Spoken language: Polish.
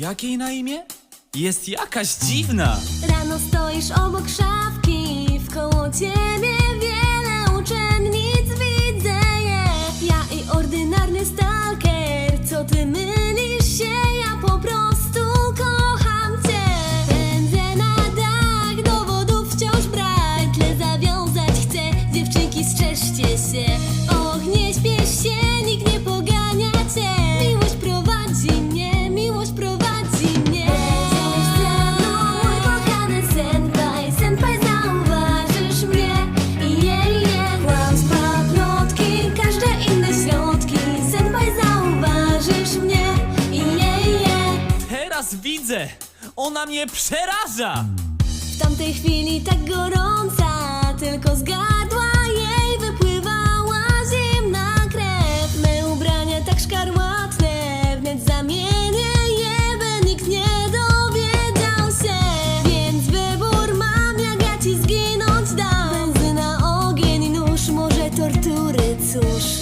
Jak jej na imię? Jest jakaś dziwna. Rano stoisz obok szafki, wkoło ciebie wiele uczennic widzę je. Ja i ordynarny stalker, co ty mylisz się, ja po prostu kocham cię. Pędzę na dach, dowodów wciąż brak, tle zawiązać chcę, dziewczynki strzeżcie się. Och, nie śpiesz się, widzę, ona mnie przeraża. W tamtej chwili tak gorąca, tylko z gardła jej wypływała zimna krew. Me ubrania tak szkarłatne, wnet zamienię je, by nikt nie dowiedział się. Więc wybór mam, jak ja ci zginąć dam. Pędzy na ogień, nóż, może tortury, cóż.